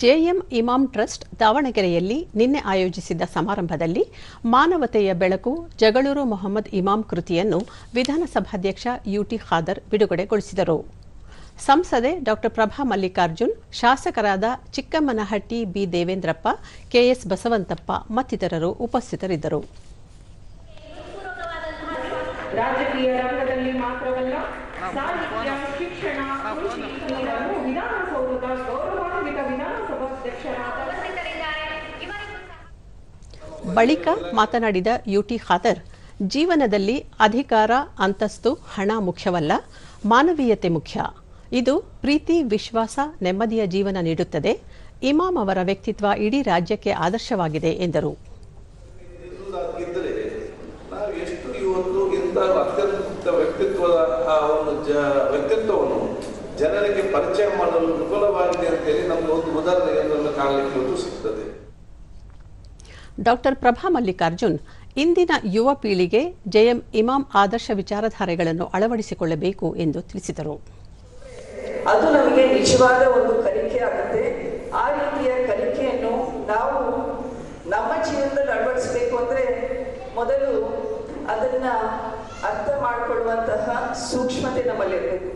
JM Imam trust ದಾವಣಗೆರೆಯಲ್ಲಿ ನಿನ್ನೆ ಆಯೋಜಿಸಿದ್ದ ಸಮಾರಂಭದಲ್ಲಿ ಮಾನವತೆಯ ಬೆಳಕು, ಜಗಳೂರು ಮೊಹಮ್ಮದ್ ಇಮಾಂ ಕೃತಿಯನ್ನು ವಿಧಾನಸಭಾಧ್ಯಕ್ಷ ಯುಟಿ ಖಾದರ್ ಬಿಡುಗಡೆಗೊಳಿಸಿದರು. ಸಂಸದೆ ಡಾ ಪ್ರಭಾ ಮಲ್ಲಿಕಾರ್ಜುನ್, ಶಾಸಕರಾದ ಚಿಕ್ಕಮ್ಮನಹಟ್ಟಿ ಬಿ ದೇವೇಂದ್ರಪ್ಪ, ಕೆಎಸ್ ಬಸವಂತಪ್ಪ ಮತ್ತಿತರರು ಉಪಸ್ಥಿತರಿದ್ದರು. ಶಿಕ್ಷಣ ಬಳಿಕ ಮಾತನಾಡಿದ ಯುಟಿ ಖಾದರ್, ಜೀವನದಲ್ಲಿ ಅಧಿಕಾರ, ಅಂತಸ್ತು, ಹಣ ಮುಖ್ಯವಲ್ಲ, ಮಾನವೀಯತೆ ಮುಖ್ಯ. ಇದು ಪ್ರೀತಿ, ವಿಶ್ವಾಸ, ನೆಮ್ಮದಿಯ ಜೀವನ ನೀಡುತ್ತದೆ. ಇಮಾಮ್ ಅವರ ವ್ಯಕ್ತಿತ್ವ ಇಡೀ ರಾಜ್ಯಕ್ಕೆ ಆದರ್ಶವಾಗಿದೆ, ಎಂದರು. ಜನರಿಗೆ ಪರಿಚಯ ಮಾಡಲು ನಮಗೆ ಒಂದು ಉದಾಹರಣೆಯನ್ನು ಕಾಣಲಿಕ್ಕೆ ಒಂದು ಸಿಗ್ತದೆ. ಡಾಕ್ಟರ್ ಪ್ರಭಾ ಮಲ್ಲಿಕಾರ್ಜುನ್ ಇಂದಿನ ಯುವ ಪೀಳಿಗೆ ಜೆಎಂ ಇಮಾಮ್ ಆದರ್ಶ ವಿಚಾರಧಾರೆಗಳನ್ನು ಅಳವಡಿಸಿಕೊಳ್ಳಬೇಕು ಎಂದು ತಿಳಿಸಿದರು. ಅದು ನಮಗೆ ನಿಜವಾದ ಒಂದು ಕಲಿಕೆ ಆಗುತ್ತೆ. ಆ ರೀತಿಯ ಕಲಿಕೆಯನ್ನು ನಾವು ನಮ್ಮ ಜೀವನದಲ್ಲಿ ಅಳವಡಿಸಬೇಕು ಅಂದ್ರೆ ಮೊದಲು ಅದನ್ನ ಅರ್ಥ ಮಾಡಿಕೊಳ್ಳುವಂತಹ ಸೂಕ್ಷ್ಮತೆ ನಮ್ಮಲ್ಲಿರಬೇಕು.